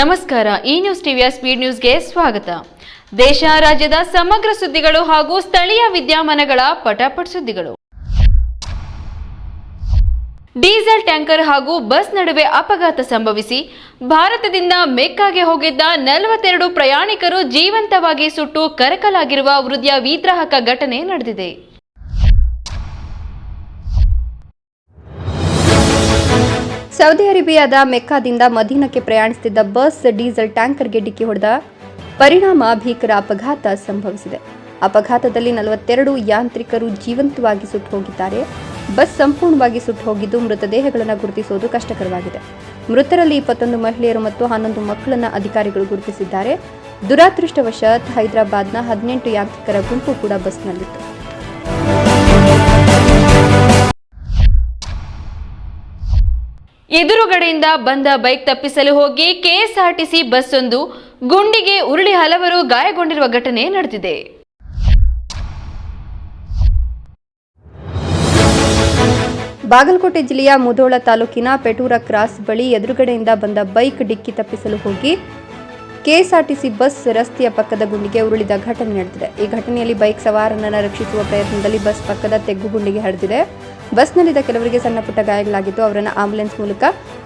ನಮಸ್ಕಾರ, ಈ ನ್ಯೂಸ್ ಟಿವಿಯ ಸ್ಪೀಡ್ ನ್ಯೂಸ್ಗೆ ಸ್ವಾಗತ. ದೇಶ, ರಾಜ್ಯದ ಸಮಗ್ರ ಸುದ್ದಿಗಳು ಹಾಗೂ ಸ್ಥಳೀಯ ವಿದ್ಯಮಾನಗಳ ಪಟಾಪಟ್ ಸುದ್ದಿಗಳು. ಡೀಸೆಲ್ ಟ್ಯಾಂಕರ್ ಹಾಗೂ ಬಸ್ ನಡುವೆ ಅಪಘಾತ ಸಂಭವಿಸಿ ಭಾರತದಿಂದ ಮೆಕ್ಕಾಗೆ ಹೋಗಿದ್ದ ನಲವತ್ತೆರಡು ಪ್ರಯಾಣಿಕರು ಜೀವಂತವಾಗಿ ಸುಟ್ಟು ಕರಕಲಾಗಿರುವ ಹೃದಯ ವಿದ್ರಾಹಕ ಘಟನೆ ನಡೆದಿದೆ. ಸೌದಿ ಅರೇಬಿಯಾದ ಮೆಕ್ಕಾದಿಂದ ಮದೀನಕ್ಕೆ ಪ್ರಯಾಣಿಸುತ್ತಿದ್ದ ಬಸ್, ಡೀಸೆಲ್ ಟ್ಯಾಂಕರ್ಗೆ ಡಿಕ್ಕಿ ಹೊಡೆದ ಪರಿಣಾಮ, ಭೀಕರ ಅಪಘಾತ ಸಂಭವಿಸಿದೆ. ಅಪಘಾತದಲ್ಲಿ ನಲವತ್ತೆರಡು ಯಾಂತ್ರಿಕರು ಜೀವಂತವಾಗಿ ಸುಟ್ಟು ಹೋಗಿದ್ದಾರೆ ಬಸ್ ಸಂಪೂರ್ಣವಾಗಿ ಸುಟ್ಟು ಹೋಗಿದ್ದು ಮೃತದೇಹಗಳನ್ನು ಗುರುತಿಸುವುದು ಕಷ್ಟಕರವಾಗಿದೆ. ಮೃತರಲ್ಲಿ ಇಪ್ಪತ್ತೊಂದು ಮಹಿಳೆಯರು ಮತ್ತು ಹನ್ನೊಂದು ಮಕ್ಕಳನ್ನು ಅಧಿಕಾರಿಗಳು ಗುರುತಿಸಿದ್ದಾರೆ. ದುರಾದೃಷ್ಟವಶಾತ್ ಹೈದರಾಬಾದ್ನ ಹದಿನೆಂಟು ಯಾಂತ್ರಿಕರ ಗುಂಪು ಕೂಡ ಬಸ್ನಲ್ಲಿತ್ತು. ಎದುರುಗಡೆಯಿಂದ ಬಂದ ಬೈಕ್ ತಪ್ಪಿಸಲು ಹೋಗಿ ಕೆಎಸ್ಆರ್ಟಿಸಿ ಬಸ್ ಒಂದು ಗುಂಡಿಗೆ ಉರುಳಿ ಹಲವರು ಗಾಯಗೊಂಡಿರುವ ಘಟನೆ ನಡೆದಿದೆ. ಬಾಗಲಕೋಟೆ ಜಿಲ್ಲೆಯ ಮುಧೋಳ ತಾಲೂಕಿನ ಪೆಟೂರ ಕ್ರಾಸ್ ಬಳಿ ಎದುರುಗಡೆಯಿಂದ ಬಂದ ಬೈಕ್ ಡಿಕ್ಕಿ ತಪ್ಪಿಸಲು ಹೋಗಿ ಕೆಎಸ್ಆರ್ಟಿಸಿ ಬಸ್ ರಸ್ತೆಯ ಪಕ್ಕದ ಗುಂಡಿಗೆ ಉರುಳಿದ ಘಟನೆ ನಡೆದಿದೆ. ಈ ಘಟನೆಯಲ್ಲಿ ಬೈಕ್ ಸವಾರನನ್ನು ರಕ್ಷಿಸುವ ಪ್ರಯತ್ನದಲ್ಲಿ ಬಸ್ ಪಕ್ಕದ ತೆಗ್ಗು ಗುಂಡಿಗೆ ಹರಿದಿದೆ. ಬಸ್ನಲ್ಲಿದ್ದ ಕೆಲವರಿಗೆ ಸಣ್ಣ ಪುಟ್ಟ ಗಾಯಗಳಾಗಿದ್ದು, ಅವರನ್ನು ಆಂಬ್ಯುಲೆನ್ಸ್ ಮೂಲಕ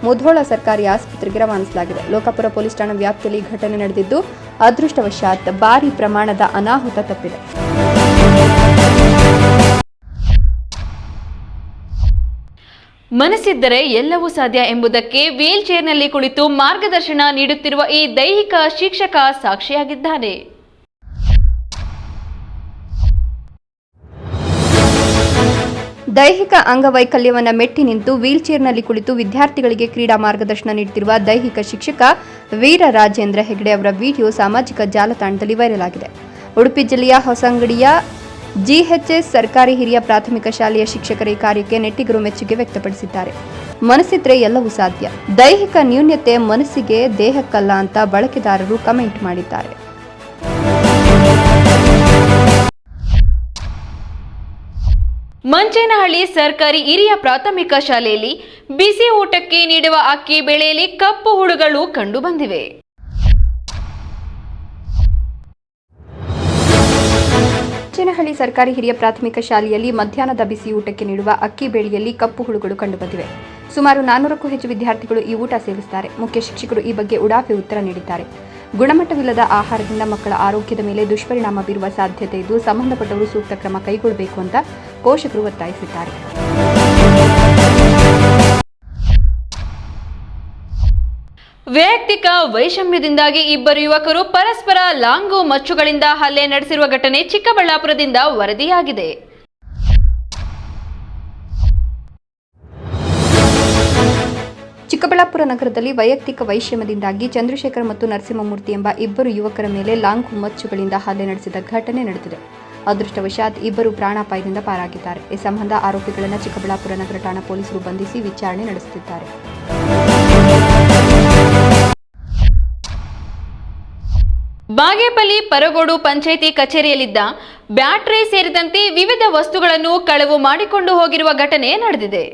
ಮುಧೋಳ ಸರ್ಕಾರಿ ಆಸ್ಪತ್ರೆಗೆ ರವಾನಿಸಲಾಗಿದೆ. ಲೋಕಾಪುರ ಪೊಲೀಸ್ ಠಾಣಾ ವ್ಯಾಪ್ತಿಯಲ್ಲಿ ಈ ಘಟನೆ ನಡೆದಿದ್ದು, ಅದೃಷ್ಟವಶಾತ್ ಭಾರಿ ಪ್ರಮಾಣದ ಅನಾಹುತ ತಪ್ಪಿದೆ. ಮನಸ್ಸಿದ್ದರೆ ಎಲ್ಲವೂ ಸಾಧ್ಯ ಎಂಬುದಕ್ಕೆ ವೀಲ್ ಚೇರ್ನಲ್ಲಿ ಕುಳಿತು ಮಾರ್ಗದರ್ಶನ ನೀಡುತ್ತಿರುವ ಈ ದೈಹಿಕ ಶಿಕ್ಷಕ ಸಾಕ್ಷಿಯಾಗಿದ್ದಾನೆ. ದೈಹಿಕ ಅಂಗವೈಕಲ್ಯವನ್ನು ಮೆಟ್ಟಿ ನಿಂತು ವೀಲ್ಚೇರ್ನಲ್ಲಿ ಕುಳಿತು ವಿದ್ಯಾರ್ಥಿಗಳಿಗೆ ಕ್ರೀಡಾ ಮಾರ್ಗದರ್ಶನ ನೀಡುತ್ತಿರುವ ದೈಹಿಕ ಶಿಕ್ಷಕ ವೀರ ರಾಜೇಂದ್ರ ಹೆಗಡೆ ಅವರ ವಿಡಿಯೋ ಸಾಮಾಜಿಕ ಜಾಲತಾಣದಲ್ಲಿ ವೈರಲ್ ಆಗಿದೆ. ಉಡುಪಿ ಜಿಲ್ಲೆಯ ಹೊಸಂಗಡಿಯ ಜಿಎಚ್ಎಸ್ ಸರ್ಕಾರಿ ಹಿರಿಯ ಪ್ರಾಥಮಿಕ ಶಾಲೆಯ ಶಿಕ್ಷಕರ ಈ ಕಾರ್ಯಕ್ಕೆ ನೆಟ್ಟಿಗರು ಮೆಚ್ಚುಗೆ ವ್ಯಕ್ತಪಡಿಸಿದ್ದಾರೆ. ಮನಸ್ಸಿದ್ರೆ ಎಲ್ಲವೂ ಸಾಧ್ಯ. ದೈಹಿಕ ನ್ಯೂನ್ಯತೆ ಮನಸ್ಸಿಗೆ ದೇಹಕ್ಕಲ್ಲ ಅಂತ ಬಳಕೆದಾರರು ಕಮೆಂಟ್ ಮಾಡಿದ್ದಾರೆ. ಮಂಚೇನಹಳ್ಳಿ ಸರ್ಕಾರಿ ಹಿರಿಯ ಪ್ರಾಥಮಿಕ ಶಾಲೆಯಲ್ಲಿ ಬಿಸಿ ಊಟಕ್ಕೆ ನೀಡುವ ಅಕ್ಕಿ ಬೆಳೆಯಲ್ಲಿ ಕಪ್ಪು ಹುಳುಗಳು ಕಂಡುಬಂದಿವೆ ಮಂಚೇನಹಳ್ಳಿ ಸರ್ಕಾರಿ ಹಿರಿಯ ಪ್ರಾಥಮಿಕ ಶಾಲೆಯಲ್ಲಿ ಮಧ್ಯಾಹ್ನದ ಬಿಸಿ ಊಟಕ್ಕೆ ನೀಡುವ ಅಕ್ಕಿ ಬೆಳೆಯಲ್ಲಿ ಕಪ್ಪು ಹುಳುಗಳು ಕಂಡುಬಂದಿವೆ ಸುಮಾರು ನಾನ್ನೂರಕ್ಕೂ ಹೆಚ್ಚು ವಿದ್ಯಾರ್ಥಿಗಳು ಈ ಊಟ ಸೇವಿಸುತ್ತಾರೆ ಮುಖ್ಯ ಶಿಕ್ಷಕರು ಈ ಬಗ್ಗೆ ಉಡಾಫೆ ಉತ್ತರ ನೀಡಿದ್ದಾರೆ. ಗುಣಮಟ್ಟವಿಲ್ಲದ ಆಹಾರದಿಂದ ಮಕ್ಕಳ ಆರೋಗ್ಯದ ಮೇಲೆ ದುಷ್ಪರಿಣಾಮ ಬೀರುವ ಸಾಧ್ಯತೆ ಇದ್ದು ಸಂಬಂಧಪಟ್ಟವರು ಸೂಕ್ತ ಕ್ರಮ ಕೈಗೊಳ್ಳಬೇಕು ಅಂತ ಪೋಷಕರು ಒತ್ತಾಯಿಸಿದ್ದಾರೆ. ವೈಯಕ್ತಿಕ ವೈಷಮ್ಯದಿಂದಾಗಿ ಇಬ್ಬರು ಯುವಕರು ಪರಸ್ಪರ ಲಾಂಗು ಮಚ್ಚುಗಳಿಂದ ಹಲ್ಲೆ ನಡೆಸಿರುವ ಘಟನೆ ಚಿಕ್ಕಬಳ್ಳಾಪುರದಿಂದ ವರದಿಯಾಗಿದೆ. ಚಿಕ್ಕಬಳ್ಳಾಪುರ ನಗರದಲ್ಲಿ ವೈಯಕ್ತಿಕ ವೈಷಮ್ಯದಿಂದಾಗಿ ಚಂದ್ರಶೇಖರ್ ಮತ್ತು ನರಸಿಂಹಮೂರ್ತಿ ಎಂಬ ಇಬ್ಬರು ಯುವಕರ ಮೇಲೆ ಲಾಂಗ್ ಹುಮ್ಮಚ್ಚುಗಳಿಂದ ಹಲ್ಲೆ ನಡೆಸಿದ ಘಟನೆ ನಡೆದಿದೆ. ಅದೃಷ್ಟವಶಾತ್ ಇಬ್ಬರು ಪ್ರಾಣಾಪಾಯದಿಂದ ಪಾರಾಗಿದ್ದಾರೆ. ಈ ಸಂಬಂಧ ಆರೋಪಿಗಳನ್ನು ಚಿಕ್ಕಬಳ್ಳಾಪುರ ನಗರ ಠಾಣಾ ಪೊಲೀಸರು ಬಂಧಿಸಿ ವಿಚಾರಣೆ ನಡೆಸುತ್ತಿದ್ದಾರೆ. ಬಾಗೇಪಲ್ಲಿ ಪರಗೋಡು ಪಂಚಾಯಿತಿ ಕಚೇರಿಯಲ್ಲಿದ್ದ ಬ್ಯಾಟರಿ ಸೇರಿದಂತೆ ವಿವಿಧ ವಸ್ತುಗಳನ್ನು ಕಳವು ಮಾಡಿಕೊಂಡು ಹೋಗಿರುವ ಘಟನೆ ನಡೆದಿದೆ.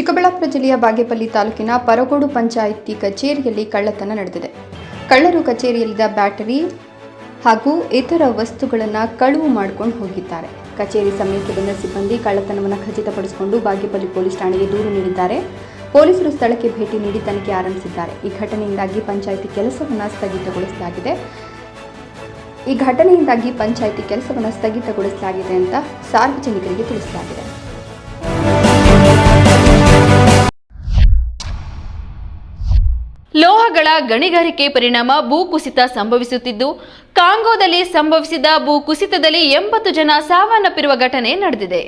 ಚಿಕ್ಕಬಳ್ಳಾಪುರ ಜಿಲ್ಲೆಯ ಬಾಗೇಪಲ್ಲಿ ತಾಲೂಕಿನ ಪರಗೋಡು ಪಂಚಾಯಿತಿ ಕಚೇರಿಯಲ್ಲಿ ಕಳ್ಳತನ ನಡೆದಿದೆ. ಕಳ್ಳರು ಕಚೇರಿಯಲ್ಲಿದ್ದ ಬ್ಯಾಟರಿ ಹಾಗೂ ಇತರ ವಸ್ತುಗಳನ್ನು ಕಳುವು ಮಾಡಿಕೊಂಡು ಹೋಗಿದ್ದಾರೆ. ಕಚೇರಿ ಸಮಯಕ್ಕೆ ಬಂದ ಸಿಬ್ಬಂದಿ ಕಳ್ಳತನವನ್ನು ಖಚಿತಪಡಿಸಿಕೊಂಡು ಬಾಗೇಪಲ್ಲಿ ಪೊಲೀಸ್ ಠಾಣೆಗೆ ದೂರು ನೀಡಿದ್ದಾರೆ. ಪೊಲೀಸರು ಸ್ಥಳಕ್ಕೆ ಭೇಟಿ ನೀಡಿ ತನಿಖೆ ಆರಂಭಿಸಿದ್ದಾರೆ. ಈ ಘಟನೆಯಿಂದಾಗಿ ಪಂಚಾಯಿತಿ ಕೆಲಸವನ್ನು ಸ್ಥಗಿತಗೊಳಿಸಲಾಗಿದೆ. ಈ ಘಟನೆಯಿಂದಾಗಿ ಪಂಚಾಯಿತಿ ಕೆಲಸವನ್ನು ಸ್ಥಗಿತಗೊಳಿಸಲಾಗಿದೆ ಅಂತ ಸಾರ್ವಜನಿಕರಿಗೆ ತಿಳಿಸಲಾಗಿದೆ. ಲೋಹಗಳ ಗಣಿಗಾರಿಕೆ ಪರಿಣಾಮ ಭೂಕುಸಿತ ಸಂಭವಿಸುತ್ತಿದ್ದು, ಕಾಂಗೋದಲ್ಲಿ ಸಂಭವಿಸಿದ ಭೂಕುಸಿತದಲ್ಲಿ ಎಂಬತ್ತು ಜನ ಸಾವನ್ನಪ್ಪಿರುವ ಘಟನೆ ನಡೆದಿದೆ.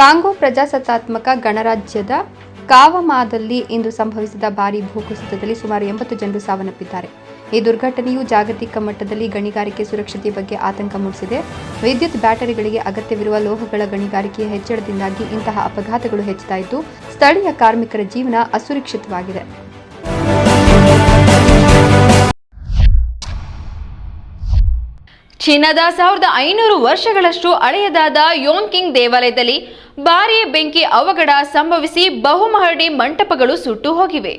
ಕಾಂಗೋ ಪ್ರಜಾಸತ್ತಾತ್ಮಕ ಗಣರಾಜ್ಯದ ಕಾವಮಾದಲ್ಲಿ ಇಂದು ಸಂಭವಿಸಿದ ಭಾರೀ ಭೂಕುಸಿತದಲ್ಲಿ ಸುಮಾರು ಎಂಬತ್ತು ಜನರು ಸಾವನ್ನಪ್ಪಿದ್ದಾರೆ. ಈ ದುರ್ಘಟನೆಯು ಜಾಗತಿಕ ಮಟ್ಟದಲ್ಲಿ ಗಣಿಗಾರಿಕೆ ಸುರಕ್ಷತೆ ಬಗ್ಗೆ ಆತಂಕ ಮೂಡಿಸಿದೆ. ವಿದ್ಯುತ್ ಬ್ಯಾಟರಿಗಳಿಗೆ ಅಗತ್ಯವಿರುವ ಲೋಹಗಳ ಗಣಿಗಾರಿಕೆಯ ಹೆಚ್ಚಳದಿಂದಾಗಿ ಇಂತಹ ಅಪಘಾತಗಳು ಹೆಚ್ಚುತ್ತಾಯಿತು ಸ್ಥಳೀಯ ಕಾರ್ಮಿಕರ ಜೀವನ ಅಸುರಕ್ಷಿತವಾಗಿದೆ. ಚೀನಾದ ಸಾವಿರದ ಐನೂರು ವರ್ಷಗಳಷ್ಟು ಹಳೆಯದಾದ ಯೋಂಕಿಂಗ್ ದೇವಾಲಯದಲ್ಲಿ ಭಾರೀ ಬೆಂಕಿ ಅವಘಡ ಸಂಭವಿಸಿ ಬಹುಮಹಡಿ ಮಂಟಪಗಳು ಸುಟ್ಟು ಹೋಗಿವೆ.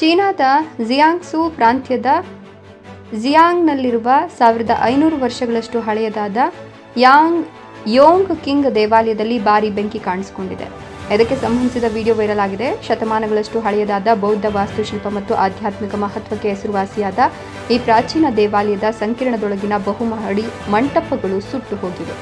ಚೀನಾದ ಜಿಯಾಂಗ್ಸು ಪ್ರಾಂತ್ಯದ ಜಿಯಾಂಗ್ನಲ್ಲಿರುವ ಸಾವಿರದ ಐನೂರು ವರ್ಷಗಳಷ್ಟು ಹಳೆಯದಾದ ಯಾಂಗ್, ಯೋಂಗ್ ಕಿಂಗ್ ದೇವಾಲಯದಲ್ಲಿ ಭಾರಿ ಬೆಂಕಿ ಕಾಣಿಸಿಕೊಂಡಿದೆ. ಇದಕ್ಕೆ ಸಂಬಂಧಿಸಿದ ವಿಡಿಯೋ ವೈರಲ್ ಆಗಿದೆ. ಶತಮಾನಗಳಷ್ಟು ಹಳೆಯದಾದ ಬೌದ್ಧ ವಾಸ್ತುಶಿಲ್ಪ ಮತ್ತು ಆಧ್ಯಾತ್ಮಿಕ ಮಹತ್ವಕ್ಕೆ ಹೆಸರುವಾಸಿಯಾದ ಈ ಪ್ರಾಚೀನ ದೇವಾಲಯದ ಸಂಕೀರ್ಣದೊಳಗಿನ ಬಹುಮಹಡಿ ಮಂಟಪಗಳು ಸುಟ್ಟು ಹೋಗಿವೆ.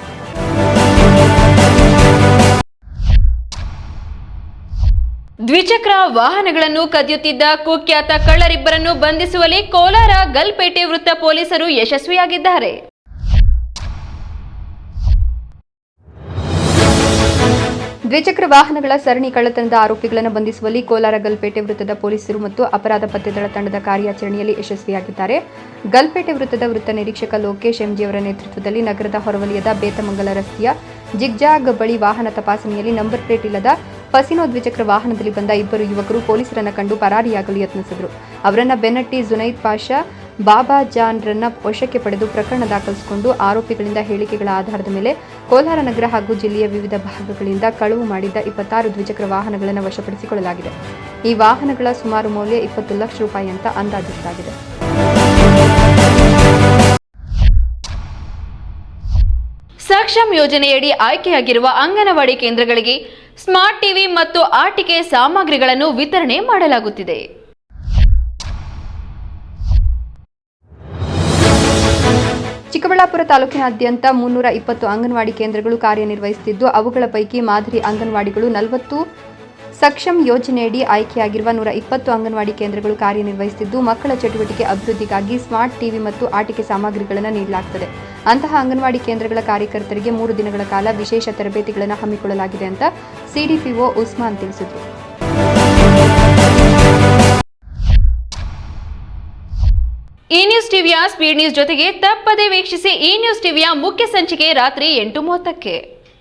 ದ್ವಿಚಕ್ರ ವಾಹನಗಳನ್ನು ಕದಿಯುತ್ತಿದ್ದ ಕುಖ್ಯಾತ ಕಳ್ಳರಿಬ್ಬರನ್ನು ಬಂಧಿಸುವಲ್ಲಿ ಕೋಲಾರ ಗಲ್ಪೇಟೆ ವೃತ್ತ ಪೊಲೀಸರು ಯಶಸ್ವಿಯಾಗಿದ್ದಾರೆ. ದ್ವಿಚಕ್ರ ವಾಹನಗಳ ಸರಣಿ ಕಳ್ಳತನದ ಆರೋಪಿಗಳನ್ನು ಬಂಧಿಸುವಲ್ಲಿ ಕೋಲಾರ ಗಲ್ಪೇಟೆ ವೃತ್ತದ ಪೊಲೀಸರು ಮತ್ತು ಅಪರಾಧ ಪತ್ತೆದಳ ತಂಡದ ಕಾರ್ಯಾಚರಣೆಯಲ್ಲಿ ಯಶಸ್ವಿಯಾಗಿದ್ದಾರೆ. ಗಲ್ಪೇಟೆ ವೃತ್ತದ ವೃತ್ತ ನಿರೀಕ್ಷಕ ಲೋಕೇಶ್ ಎಂಜಿಯವರ ನೇತೃತ್ವದಲ್ಲಿ ನಗರದ ಹೊರವಲಯದ ಬೇತಮಂಗಲ ರಸ್ತೆಯ ಜಿಗ್ಜಾಗ್ ಬಳಿ ವಾಹನ ತಪಾಸಣೆಯಲ್ಲಿ ನಂಬರ್ ಪ್ಲೇಟ್ ಇಲ್ಲದ ಫಸಿನೋ ದ್ವಿಚಕ್ರ ವಾಹನದಲ್ಲಿ ಬಂದ ಇಬ್ಬರು ಯುವಕರು ಪೊಲೀಸರನ್ನು ಕಂಡು ಪರಾರಿಯಾಗಲು ಯತ್ನಿಸಿದರು. ಅವರನ್ನ ಬೆನ್ನಟ್ಟಿ ಜುನೈದ್ ಪಾಷಾ, ಬಾಬಾ ಜಾನ್ರನ್ನ ವಶಕ್ಕೆ ಪಡೆದು ಪ್ರಕರಣ ದಾಖಲಿಸಿಕೊಂಡು ಆರೋಪಿಗಳಿಂದ ಹೇಳಿಕೆಗಳ ಆಧಾರದ ಮೇಲೆ ಕೋಲಾರ ನಗರ ಹಾಗೂ ಜಿಲ್ಲೆಯ ವಿವಿಧ ಭಾಗಗಳಿಂದ ಕಳವು ಮಾಡಿದ್ದ ಇಪ್ಪತ್ತಾರು ದ್ವಿಚಕ್ರ ವಾಹನಗಳನ್ನು ವಶಪಡಿಸಿಕೊಳ್ಳಲಾಗಿದೆ. ಈ ವಾಹನಗಳ ಸುಮಾರು ಮೌಲ್ಯ ಇಪ್ಪತ್ತು ಲಕ್ಷ ರೂಪಾಯಿ ಅಂತ ಅಂದಾಜಿಸಲಾಗಿದೆ. ಸಕ್ಷಮ್ ಯೋಜನೆಯಡಿ ಆಯ್ಕೆಯಾಗಿರುವ ಅಂಗನವಾಡಿ ಕೇಂದ್ರಗಳಿಗೆ ಸ್ಮಾರ್ಟ್ ಟಿವಿ ಮತ್ತು ಆಟಿಕೆ ಸಾಮಗ್ರಿಗಳನ್ನು ವಿತರಣೆ ಮಾಡಲಾಗುತ್ತಿದೆ. ಚಿಕ್ಕಬಳ್ಳಾಪುರ ತಾಲೂಕಿನಾದ್ಯಂತ ಮುನ್ನೂರ ಇಪ್ಪತ್ತು ಅಂಗನವಾಡಿ ಕೇಂದ್ರಗಳು ಕಾರ್ಯನಿರ್ವಹಿಸುತ್ತಿದ್ದು, ಅವುಗಳ ಪೈಕಿ ಮಾದರಿ ಅಂಗನವಾಡಿಗಳು ನಲವತ್ತು ಸಕ್ಷಮ್ ಯೋಜನೆಯಡಿ ಆಯ್ಕೆಯಾಗಿರುವ ನೂರ ಇಪ್ಪತ್ತು ಅಂಗನವಾಡಿ ಕೇಂದ್ರಗಳು ಕಾರ್ಯನಿರ್ವಹಿಸುತ್ತಿದ್ದು, ಮಕ್ಕಳ ಚಟುವಟಿಕೆ ಅಭಿವೃದ್ಧಿಗಾಗಿ ಸ್ಮಾರ್ಟ್ ಟಿವಿ ಮತ್ತು ಆಟಿಕೆ ಸಾಮಗ್ರಿಗಳನ್ನು ನೀಡಲಾಗುತ್ತದೆ ಅಂತಹ ಅಂಗನವಾಡಿ ಕೇಂದ್ರಗಳ ಕಾರ್ಯಕರ್ತರಿಗೆ ಮೂರು ದಿನಗಳ ಕಾಲ ವಿಶೇಷ ತರಬೇತಿಗಳನ್ನು ಹಮ್ಮಿಕೊಳ್ಳಲಾಗಿದೆ ಅಂತ ಸಿಡಿಪಿಒ ಉಸ್ಮಾನ್ ತಿಳಿಸಿದರು. ಇ ನ್ಯೂಸ್ ಟಿವಿಯ ಸ್ಪೀಡ್ ನ್ಯೂಸ್ ಜೊತೆಗೆ ತಪ್ಪದೇ ವೀಕ್ಷಿಸಿ ಇ ನ್ಯೂಸ್ ಟಿವಿಯ ಮುಖ್ಯ ಸಂಚಿಕೆ ರಾತ್ರಿ ಎಂಟು ಮೂವತ್ತಕ್ಕೆ.